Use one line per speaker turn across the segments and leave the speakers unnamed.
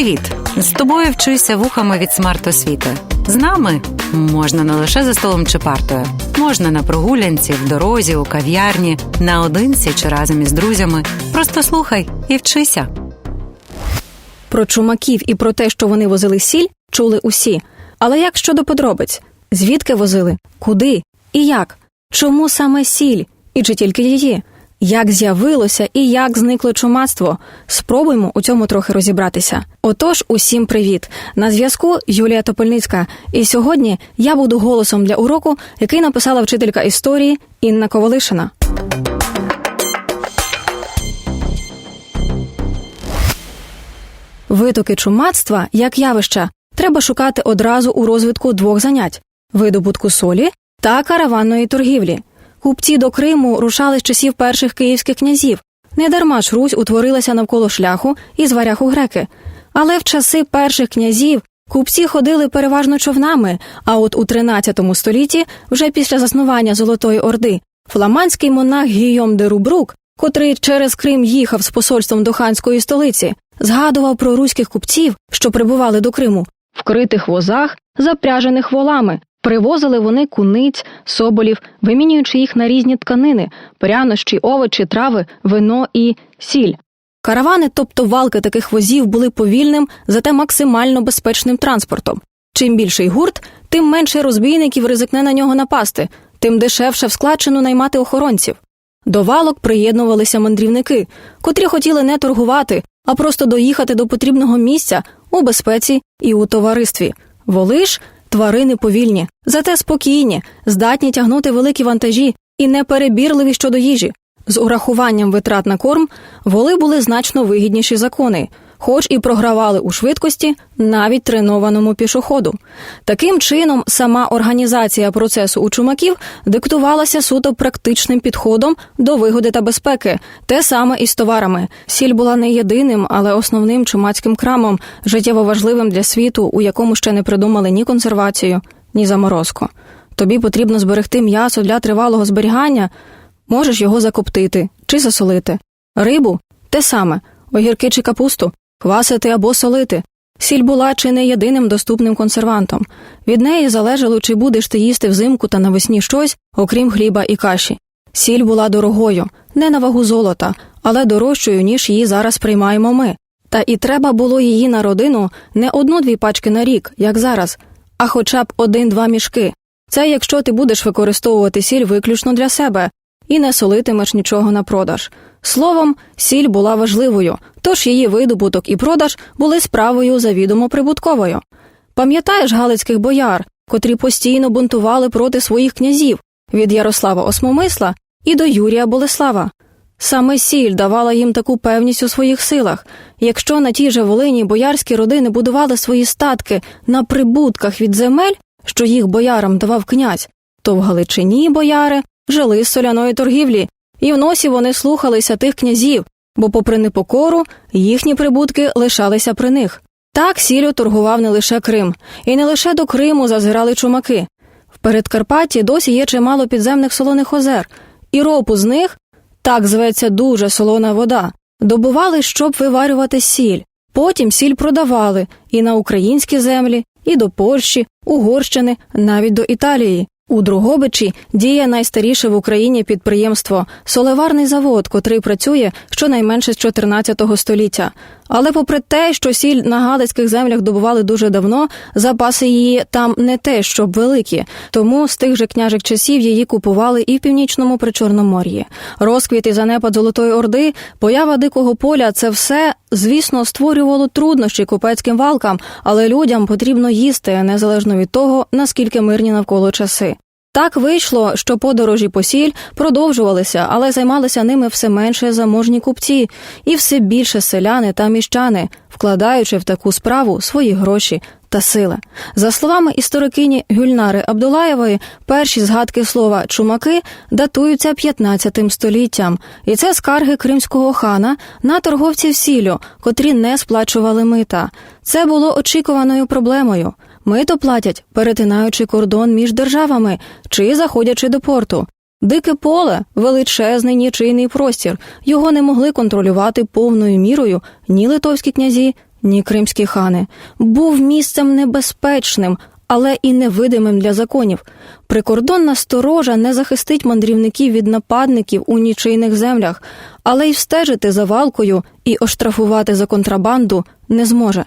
Привіт! З тобою вчуся вухами від смарт-освіти. З нами можна не лише за столом чи партою, можна на прогулянці, в дорозі, у кав'ярні, наодинці чи разом із друзями. Просто слухай і вчися.
Про чумаків і про те, що вони возили сіль, чули усі. Але як щодо подробиць? Звідки возили? Куди? І як? Чому саме сіль? І чи тільки її? Як з'явилося і як зникло чумацтво? Спробуємо у цьому трохи розібратися. Отож, усім привіт! На зв'язку Юлія Топольницька. І сьогодні я буду голосом для уроку, який написала вчителька історії Інна Ковалишина. Витоки чумацтва як явища треба шукати одразу у розвитку двох занять: видобутку солі та караванної торгівлі. Купці до Криму рушали з часів перших київських князів. Недарма ж Русь утворилася навколо шляху і з варяг у греки. Але в часи перших князів купці ходили переважно човнами. А от у 13 столітті, вже після заснування Золотої Орди, фламандський монах Гійом де Рубрук, котрий через Крим їхав з посольством до ханської столиці, згадував про руських купців, що прибували до Криму, вкритих возах, запряжених волами. Привозили вони куниць, соболів, вимінюючи їх на різні тканини, прянощі, овочі, трави, вино і сіль. Каравани, тобто валки таких возів, були повільним, зате максимально безпечним транспортом. Чим більший гурт, тим менше розбійників ризикне на нього напасти, тим дешевше в складчину наймати охоронців. До валок приєднувалися мандрівники, котрі хотіли не торгувати, а просто доїхати до потрібного місця у безпеці і у товаристві. Воли ж тварини повільні, зате спокійні, здатні тягнути великі вантажі і неперебірливі щодо їжі. З урахуванням витрат на корм воли були значно вигідніші за коней, хоч і програвали у швидкості навіть тренованому пішоходу. Таким чином, сама організація процесу у чумаків диктувалася суто практичним підходом до вигоди та безпеки, те саме і з товарами. Сіль була не єдиним, але основним чумацьким крамом, життєво важливим для світу, у якому ще не придумали ні консервацію, ні заморозку. Тобі потрібно зберегти м'ясо для тривалого зберігання. Можеш його закоптити чи засолити. Рибу те саме, огірки чи капусту, квасити або солити. Сіль була чи не єдиним доступним консервантом. Від неї залежало, чи будеш ти їсти взимку та навесні щось, окрім хліба і каші. Сіль була дорогою, не на вагу золота, але дорожчою, ніж її зараз приймаємо ми. Та і треба було її на родину не одну-дві пачки на рік, як зараз, а хоча б один-два мішки. Це якщо ти будеш використовувати сіль виключно для себе і не солитимеш нічого на продаж. Словом, сіль була важливою, тож її видобуток і продаж були справою завідомо прибутковою. Пам'ятаєш галицьких бояр, котрі постійно бунтували проти своїх князів від Ярослава Осмомисла і до Юрія Болеслава. Саме сіль давала їм таку певність у своїх силах. Якщо на тій же Волині боярські родини будували свої статки на прибутках від земель, що їх боярам давав князь, то в Галичині бояри жили з соляної торгівлі, і в носі вони слухалися тих князів, бо, попри непокору, їхні прибутки лишалися при них. Так сіллю торгував не лише Крим, і не лише до Криму зазирали чумаки. В Передкарпатті досі є чимало підземних солоних озер, і ропу з них так зветься дуже солона вода. Добували, щоб виварювати сіль. Потім сіль продавали і на українські землі, і до Польщі, Угорщини, навіть до Італії. У Другобичі діє найстаріше в Україні підприємство Солеварний завод, котрий працює щонайменше з 14 століття. Але попри те, що сіль на галицьких землях добували дуже давно, запаси її там не те, щоб великі. Тому з тих же княжих часів її купували і в північному причорномор'ї. Розквіт і занепад Золотої Орди, поява дикого поля це все, звісно, створювало труднощі купецьким валкам, але людям потрібно їсти незалежно від того, наскільки мирні навколо часи. Так вийшло, що подорожі по сіль продовжувалися, але займалися ними все менше заможні купці, і все більше селяни та міщани, вкладаючи в таку справу свої гроші та сили. За словами історикині Гюльнари Абдулаєвої, перші згадки слова чумаки датуються 15 століттям, і це скарги кримського хана на торговців сіллю, котрі не сплачували мита. Це було очікуваною проблемою. Мито платять, перетинаючи кордон між державами чи заходячи до порту. Дике поле величезний нічийний простір. Його не могли контролювати повною мірою ні литовські князі, Ні, кримські хани, був місцем небезпечним, але і невидимим для законів. Прикордонна сторожа не захистить мандрівників від нападників у нічийних землях, але й встежити за валкою і оштрафувати за контрабанду не зможе.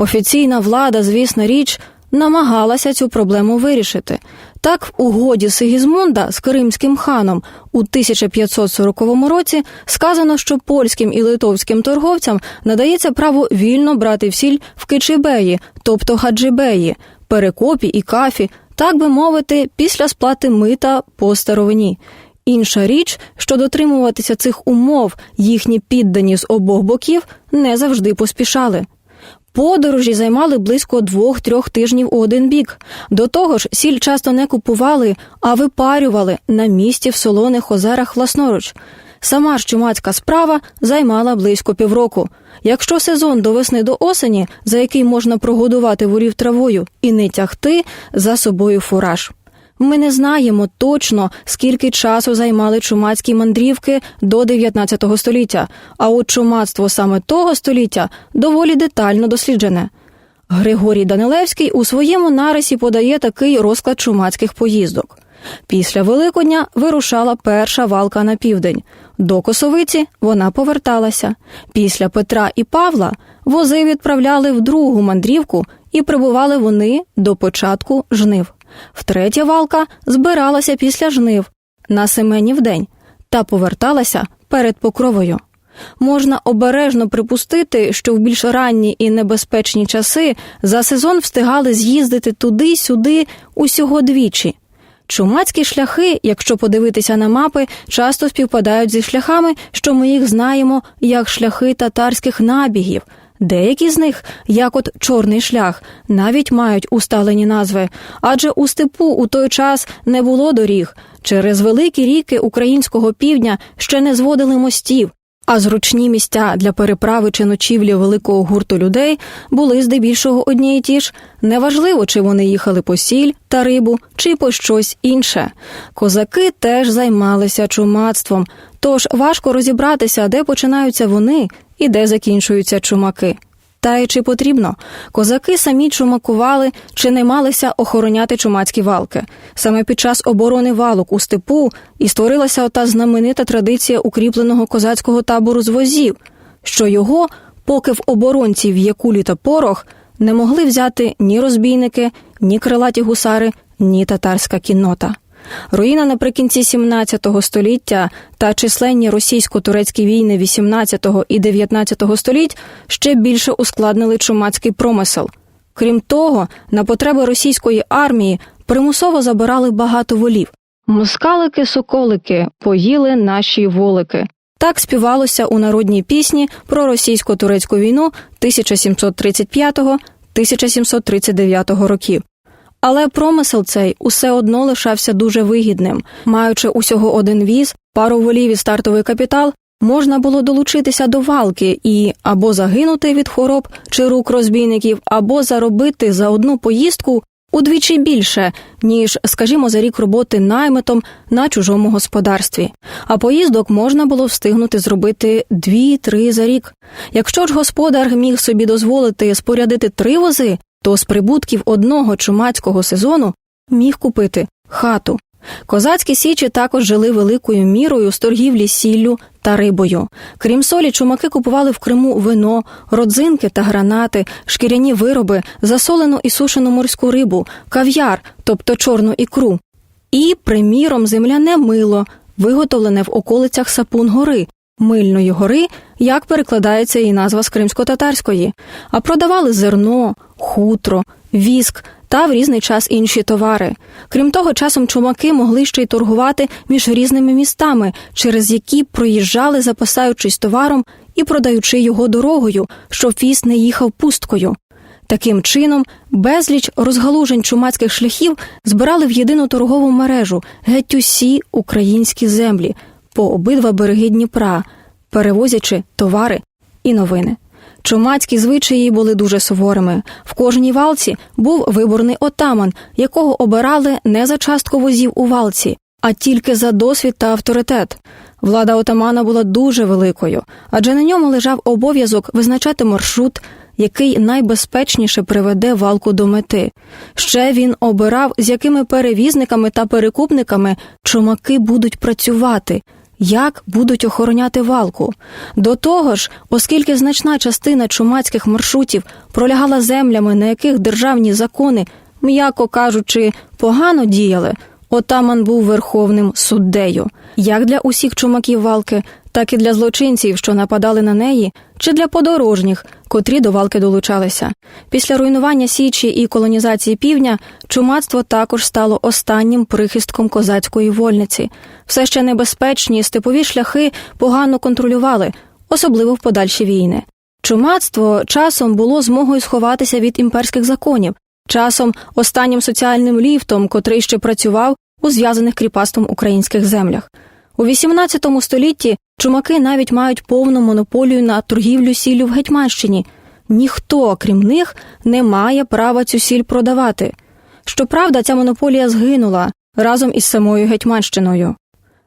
Офіційна влада, звісна річ, намагалася цю проблему вирішити. Так, в угоді Сигізмунда з кримським ханом у 1540 році сказано, що польським і литовським торговцям надається право вільно брати всіль в Кичибеї, тобто Хаджибеї, Перекопі і Кафі, так би мовити, після сплати мита по старовині. Інша річ, що дотримуватися цих умов їхні піддані з обох боків не завжди поспішали. Подорожі займали близько двох-трьох тижнів у один бік. До того ж, сіль часто не купували, а випарювали на місці в солоних озерах власноруч. Сама ж чумацька справа займала близько півроку. Якщо сезон до весни до осені, за який можна прогодувати ворів травою і не тягти за собою фураж. Ми не знаємо точно, скільки часу займали чумацькі мандрівки до 19 століття, а от чумацтво саме того століття доволі детально досліджене. Григорій Данилевський у своєму нарисі подає такий розклад чумацьких поїздок. Після Великодня вирушала перша валка на південь. До Косовиці вона поверталася. Після Петра і Павла вози відправляли в другу мандрівку і прибували вони до початку жнив. Втретя валка збиралася після жнив на Семенів день та поверталася перед покровою. Можна обережно припустити, що в більш ранні і небезпечні часи за сезон встигали з'їздити туди-сюди усього двічі. Чумацькі шляхи, якщо подивитися на мапи, часто співпадають зі шляхами, що ми їх знаємо як шляхи татарських набігів. Деякі з них, як от чорний шлях, навіть мають усталені назви, адже у степу у той час не було доріг. Через великі ріки українського півдня ще не зводили мостів, а зручні місця для переправи чи ночівлі великого гурту людей були здебільшого одні й ті ж. Неважливо, чи вони їхали по сіль та рибу, чи по щось інше. Козаки теж займалися чумацтвом, тож важко розібратися, де починаються вони і де закінчуються чумаки. Та й чи потрібно? Козаки самі чумакували чи не малися охороняти чумацькі валки. Саме під час оборони валок у степу і створилася ота знаменита традиція укріпленого козацького табору з возів, що його, поки в оборонців є кулі та порох, не могли взяти ні розбійники, ні крилаті гусари, ні татарська кіннота. Руїна наприкінці 17 століття та численні російсько-турецькі війни 18 і 19 століть ще більше ускладнили чумацький промисел. Крім того, на потреби російської армії примусово забирали багато волів. Москалики-соколики поїли наші волики. Так співалося у народній пісні про російсько-турецьку війну 1735-1739 років. Але промисел цей усе одно лишався дуже вигідним. Маючи усього один віз, пару волів і стартовий капітал, можна було долучитися до валки і або загинути від хвороб чи рук розбійників, або заробити за одну поїздку удвічі більше, ніж, скажімо, за рік роботи наймитом на чужому господарстві. А поїздок можна було встигнути зробити дві-три за рік. Якщо ж господар міг собі дозволити спорядити три вози, то з прибутків одного чумацького сезону міг купити хату. Козацькі січі також жили великою мірою з торгівлі сіллю та рибою. Крім солі, чумаки купували в Криму вино, родзинки та гранати, шкіряні вироби, засолену і сушену морську рибу, кав'яр, тобто чорну ікру. І, приміром, земляне мило, виготовлене в околицях Сапун-гори, Мильної гори, як перекладається її назва з кримсько-татарської, а продавали зерно, хутро, віск та в різний час інші товари. Крім того, часом чумаки могли ще й торгувати між різними містами, через які проїжджали, запасаючись товаром і продаючи його дорогою, щоб віз не їхав пусткою. Таким чином, безліч розгалужень чумацьких шляхів збирали в єдину торгову мережу геть усі українські землі по обидва береги Дніпра, перевозячи товари і новини. Чумацькі звичаї були дуже суворими. В кожній валці був виборний отаман, якого обирали не за частку возів у валці, а тільки за досвід та авторитет. Влада отамана була дуже великою, адже на ньому лежав обов'язок визначати маршрут, який найбезпечніше приведе валку до мети. Ще він обирав, з якими перевізниками та перекупниками чумаки будуть працювати. Як будуть охороняти валку? До того ж, оскільки значна частина чумацьких маршрутів пролягала землями, на яких державні закони, м'яко кажучи, погано діяли, отаман був верховним суддею, як для усіх чумаків валки, так і для злочинців, що нападали на неї, чи для подорожніх, котрі до валки долучалися. Після руйнування Січі і колонізації півдня чумацтво також стало останнім прихистком козацької вольниці. Все ще небезпечні степові шляхи погано контролювали, особливо в подальші війни. Чумацтво часом було змогою сховатися від імперських законів, часом останнім соціальним ліфтом, котрий ще працював у зв'язаних кріпацтвом українських землях. У XVIII столітті чумаки навіть мають повну монополію на торгівлю сіллю в Гетьманщині. Ніхто, крім них, не має права цю сіль продавати. Щоправда, ця монополія згинула разом із самою Гетьманщиною.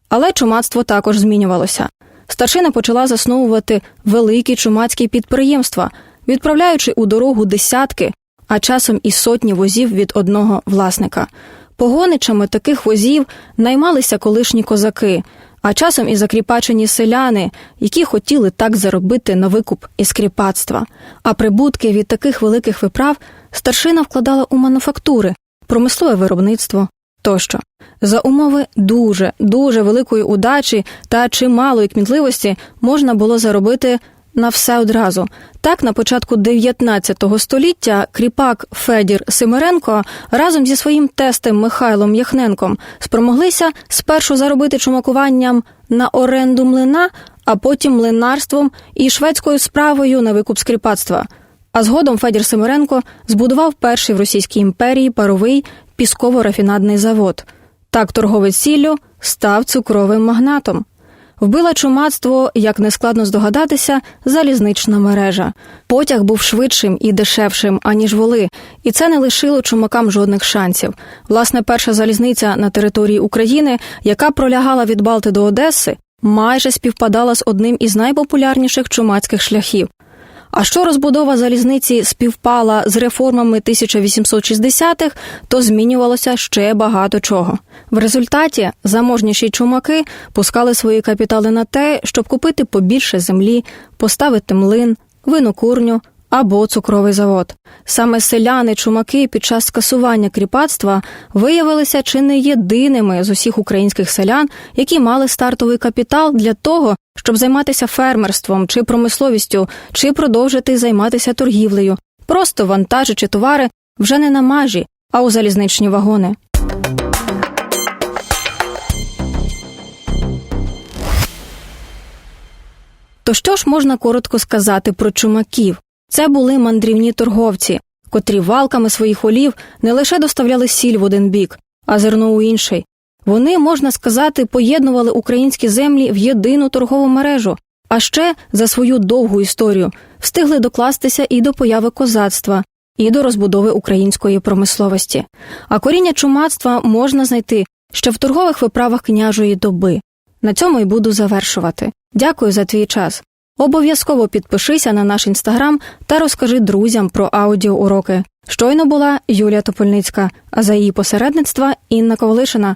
Але чумацтво також змінювалося. Старшина почала засновувати великі чумацькі підприємства, відправляючи у дорогу десятки, а часом і сотні возів від одного власника. Погоничами таких возів наймалися колишні козаки, а часом і закріпачені селяни, які хотіли так заробити на викуп із кріпацтва. А прибутки від таких великих виправ старшина вкладала у мануфактури, промислове виробництво тощо. За умови дуже дуже великої удачі та чималої кмітливості можна було заробити на все одразу. Так, на початку 19 століття кріпак Федір Симиренко разом зі своїм тестем Михайлом Яхненком спромоглися спершу заробити чумакуванням на оренду млина, а потім млинарством і шведською справою на викуп скріпацтва. А згодом Федір Симиренко збудував перший в Російській імперії паровий пісково-рафінадний завод. Так торговець сіллю став цукровим магнатом. Вбила чумацтво, як не складно здогадатися, залізнична мережа. Потяг був швидшим і дешевшим, аніж воли, і це не лишило чумакам жодних шансів. Власне, перша залізниця на території України, яка пролягала від Балти до Одеси, майже співпадала з одним із найпопулярніших чумацьких шляхів. А що розбудова залізниці співпала з реформами 1860-х, то змінювалося ще багато чого. В результаті заможніші чумаки пускали свої капітали на те, щоб купити побільше землі, поставити млин, винокурню або цукровий завод. Саме селяни чумаки під час скасування кріпацтва виявилися чи не єдиними з усіх українських селян, які мали стартовий капітал для того, щоб займатися фермерством чи промисловістю, чи продовжити займатися торгівлею, просто вантажичи товари вже не на мажі, а у залізничні вагони. То що ж можна коротко сказати про чумаків? Це були мандрівні торговці, котрі валками своїх олів не лише доставляли сіль в один бік, а зерно у інший. Вони, можна сказати, поєднували українські землі в єдину торгову мережу, а ще за свою довгу історію встигли докластися і до появи козацтва, і до розбудови української промисловості. А коріння чумацтва можна знайти ще в торгових виправах княжої доби. На цьому й буду завершувати. Дякую за твій час. Обов'язково підпишися на наш інстаграм та розкажи друзям про аудіоуроки. Щойно була Юлія Топольницька, а за її посередництва Інна Ковалишина.